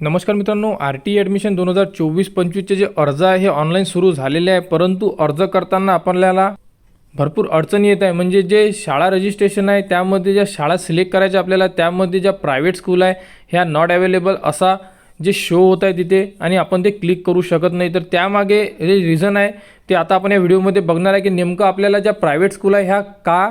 नमस्कार मित्रांनो R T admission दोन हजार चोवीस पंचवीसचे जे अर्ज आहे हे ऑनलाईन सुरू झालेले आहे. परंतु अर्ज करताना आपल्याला भरपूर अडचणी येत आहे. म्हणजे जे शाळा रजिस्ट्रेशन आहे त्यामध्ये ज्या शाळा सिलेक्ट करायच्या आपल्याला त्यामध्ये ज्या प्रायव्हेट स्कूल आहे ह्या नॉट अवेलेबल असा जे शो होत आहे तिथे आणि आपण ते क्लिक करू शकत नाही. तर त्यामागे जे रिझन आहे ते आता आपण या व्हिडिओमध्ये बघणार आहे की नेमकं आपल्याला ज्या प्रायव्हेट स्कूल आहे ह्या का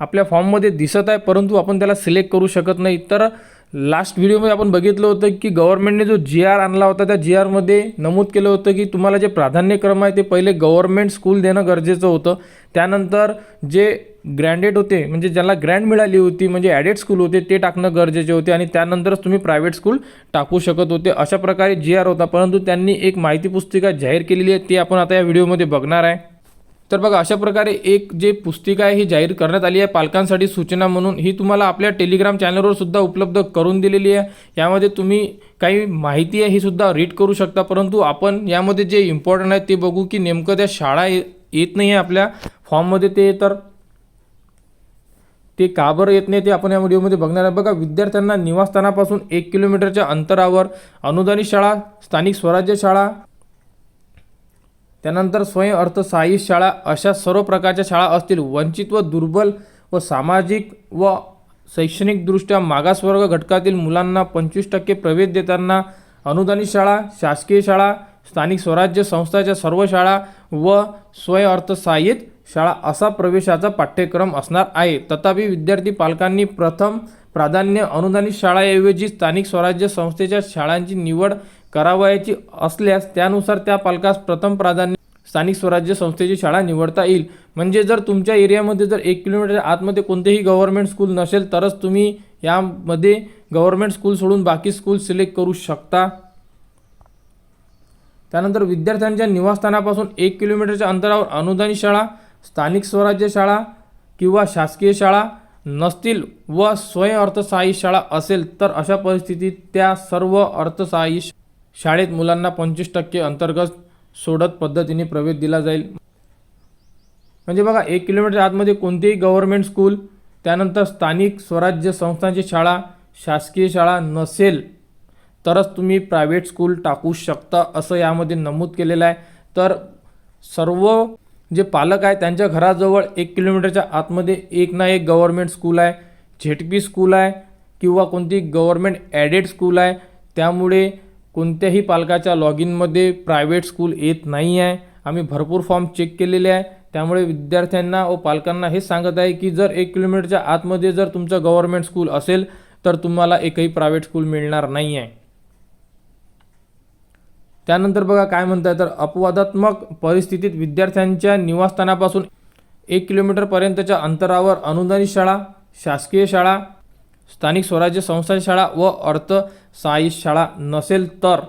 आपल्या फॉर्ममध्ये दिसत आहे परंतु आपण त्याला सिलेक्ट करू शकत नाही. तर लास्ट व्हिडिओमध्ये आपण बघितलं होतं की गव्हर्नमेंटने जो जी आर आणला होता त्या जी आरमध्ये नमूद केलं होतं की तुम्हाला जे प्राधान्यक्रम आहे ते पहिले गव्हर्नमेंट स्कूल देणं गरजेचं होतं. त्यानंतर जे ग्रँडेड होते म्हणजे ज्याला ग्रँड मिळाली होती म्हणजे ॲडेड स्कूल होते ते टाकणं गरजेचे होते आणि त्यानंतरच तुम्ही प्रायव्हेट स्कूल टाकू शकत होते. अशा प्रकारे जी आर होता परंतु त्यांनी एक माहिती पुस्तिका जाहीर केलेली आहे ती आपण आता या व्हिडिओमध्ये बघणार आहे. तर बघा अशा प्रकारे एक जे पुस्तिका आहे ही जाहीर करण्यात आली आहे. पालकांसाठी सूचना म्हणून ही तुम्हाला आपल्या टेलिग्राम चॅनलवर सुद्धा उपलब्ध करून दिलेली आहे. यामध्ये तुम्ही काही माहिती आहे ही सुद्धा रीड करू शकता. परंतु आपण यामध्ये जे इम्पॉर्टंट आहे ते बघू की नेमकं त्या शाळा ये- येत नाही आहे आपल्या फॉर्ममध्ये ते. तर ते का बरं येत नाही ते आपण या व्हिडिओमध्ये बघणार आहे. बघा विद्यार्थ्यांना निवासस्थानापासून एक किलोमीटरच्या अंतरावर अनुदानित शाळा स्थानिक स्वराज्य शाळा त्यानंतर स्वयं अर्थसहाय्यित शाळा अशा सर्व प्रकारच्या शाळा असतील. वंचित व दुर्बल व सामाजिक व शैक्षणिकदृष्ट्या मागासवर्ग घटकातील मुलांना पंचवीस टक्के प्रवेश देताना अनुदानित शाळा शासकीय शाळा स्थानिक स्वराज्य संस्थाच्या सर्व शाळा व स्वयं अर्थसहाय्यित शाळा असा प्रवेशाचा पाठ्यक्रम असणार आहे. तथापि विद्यार्थी पालकांनी प्रथम प्राधान्य अनुदानित शाळाऐवजी स्थानिक स्वराज्य संस्थेच्या शाळांची निवड करावयाची असल्यास त्यानुसार त्या पालकास प्रथम प्राधान्य स्थानिक स्वराज्य संस्थेची शाळा निवडता येईल. म्हणजे जर तुमच्या एरियामध्ये जर एक किलोमीटर आतमध्ये कोणतेही गव्हर्नमेंट स्कूल नसेल तरच तुम्ही यामध्ये गव्हर्नमेंट स्कूल सोडून बाकी स्कूल सिलेक्ट करू शकता. त्यानंतर विद्यार्थ्यांच्या निवासस्थानापासून एक किलोमीटरच्या अंतरावर अनुदानित शाळा स्थानिक स्वराज्य शाळा किंवा शासकीय शाळा नसतील व स्वयं अर्थसहाय्यित शाळा असेल तर अशा परिस्थितीत त्या सर्व अर्थसहाय्यित शाळेत मुलांना पंचवीस टक्के अंतर्गत सोडत पद्धतीने प्रवेश दिला जाईल. म्हणजे बघा एक किलोमीटर आतमध्ये कोणतेही गव्हर्मेंट स्कूल त्यानंतर स्थानिक स्वराज्य संस्थांची शाळा शासकीय शाळा नसेल तरच तुम्ही प्रायव्हेट स्कूल टाकू शकता असं यामध्ये नमूद केलेलं आहे. तर सर्व जे पालक आहे त्यांच्या घराजवळ एक किलोमीटरच्या आतमध्ये एक ना एक गव्हर्मेंट स्कूल आहे झेटपी स्कूल आहे किंवा कोणती गव्हर्मेंट ॲडेड स्कूल आहे त्यामुळे कोणत्याही पालकाच्या लॉग इनमध्ये प्रायव्हेट स्कूल येत नाही आहे. आम्ही भरपूर फॉर्म चेक केलेले आहे. त्यामुळे विद्यार्थ्यांना व पालकांना हे सांगत आहे की जर एक किलोमीटरच्या आतमध्ये जर तुमचं गव्हर्मेंट स्कूल असेल तर तुम्हाला एकही प्रायव्हेट स्कूल मिळणार नाही आहे. त्यानंतर बघा काय म्हणताय तर अपवादात्मक परिस्थितीत विद्यार्थ्यांच्या निवासस्थानापासून एक किलोमीटरपर्यंतच्या अंतरावर अनुदानित शाळा शासकीय शाळा स्थानिक स्वराज्य संस्था शाळा व अर्थसहाय्यित शाळा नसेल तर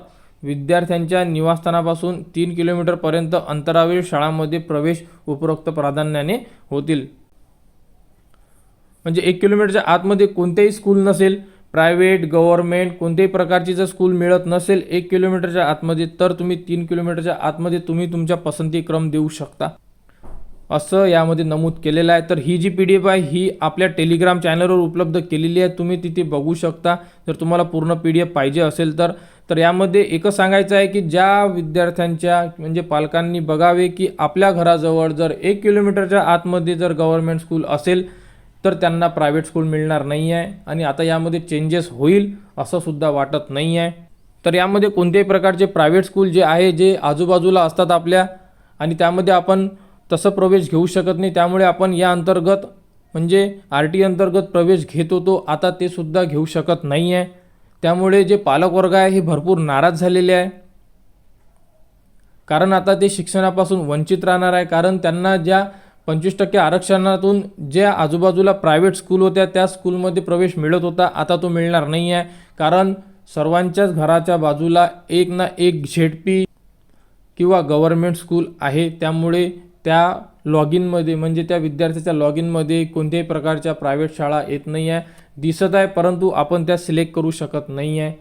विद्यार्थ्यांच्या निवासस्थानापासून तीन किलोमीटरपर्यंत अंतरावरील शाळांमध्ये प्रवेश उपरोक्त प्राधान्याने होतील. म्हणजे एक किलोमीटरच्या आतमध्ये कोणतेही स्कूल नसेल प्रायव्हेट गव्हर्मेंट कोणत्याही प्रकारची जर स्कूल मिळत नसेल एक किलोमीटरच्या आतमध्ये तर तुम्ही तीन किलोमीटरच्या आतमध्ये तुम्ही तुमच्या पसंतीक्रम देऊ शकता. असं यामध्ये नमूद केलेलं आहे. तर ही जी पी डी एफ आहे ही आपल्या टेलिग्राम चॅनलवर उपलब्ध केलेली आहे. तुम्ही तिथे बघू शकता. जर तुम्हाला पूर्ण पी डी एफ पाहिजे असेल तर तर यामध्ये एकच सांगायचं आहे की ज्या विद्यार्थ्यांच्या म्हणजे पालकांनी बघावे की आपल्या घराजवळ जर एक किलोमीटरच्या आतमध्ये जर गव्हर्मेंट स्कूल असेल तर त्यांना प्रायव्हेट स्कूल मिळणार नाही आहे आणि आता यामध्ये चेंजेस होईल असंसुद्धा वाटत नाही आहे तर यामध्ये कोणत्याही प्रकारचे प्रायव्हेट स्कूल जे आहे जे आजूबाजूला असतात आपल्या आणि त्यामध्ये आपण तसं प्रवेश घेऊ शकत नाही. त्यामुळे आपण या अंतर्गत म्हणजे आर टी अंतर्गत प्रवेश घेत होतो. आता ते सुद्धा घेऊ शकत नाही आहे त्यामुळे जे पालकवर्ग आहे हे भरपूर नाराज झालेले आहे. कारण आता ते शिक्षणापासून वंचित राहणार आहे. कारण त्यांना ज्या पंचवीस टक्के आरक्षणातून ज्या आजूबाजूला प्रायव्हेट स्कूल होत्या त्या स्कूलमध्ये प्रवेश मिळत होता. आता तो मिळणार नाही आहे कारण सर्वांच्याच घराच्या बाजूला एक ना एक झेडपी किंवा गव्हर्मेंट स्कूल आहे. त्यामुळे त्या लॉग इनमध्ये म्हणजे त्या विद्यार्थ्याच्या लॉग इनमध्ये कोणत्याही प्रकारच्या प्रायव्हेट शाळा येत नाही आहे दिसत आहे परंतु आपण त्या सिलेक्ट करू शकत नाही आहे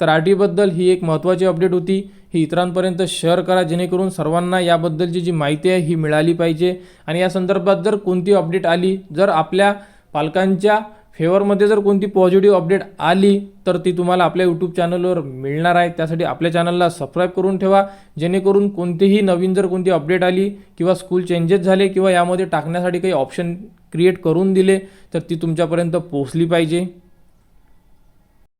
तर आर टीबद्दल ही एक महत्त्वाची अपडेट होती. ही इतरांपर्यंत शेअर करा जेणेकरून सर्वांना याबद्दलची जी माहिती आहे ही मिळाली पाहिजे. आणि या संदर्भात जर कोणती अपडेट आली जर आपल्या पालकांच्या फेवरमध्ये जर कोणती पॉझिटिव्ह अपडेट आली तर ती तुम्हाला आपल्या यूट्यूब चॅनलवर मिळणार आहे. त्यासाठी आपल्या चॅनलला सबस्क्राईब करून ठेवा. जेणेकरून कोणतीही नवीन जर कोणती अपडेट आली किंवा स्कूल चेंजेस झाले किंवा यामध्ये टाकण्यासाठी काही ऑप्शन क्रिएट करून दिले तर ती तुमच्यापर्यंत पोहोचली पाहिजे.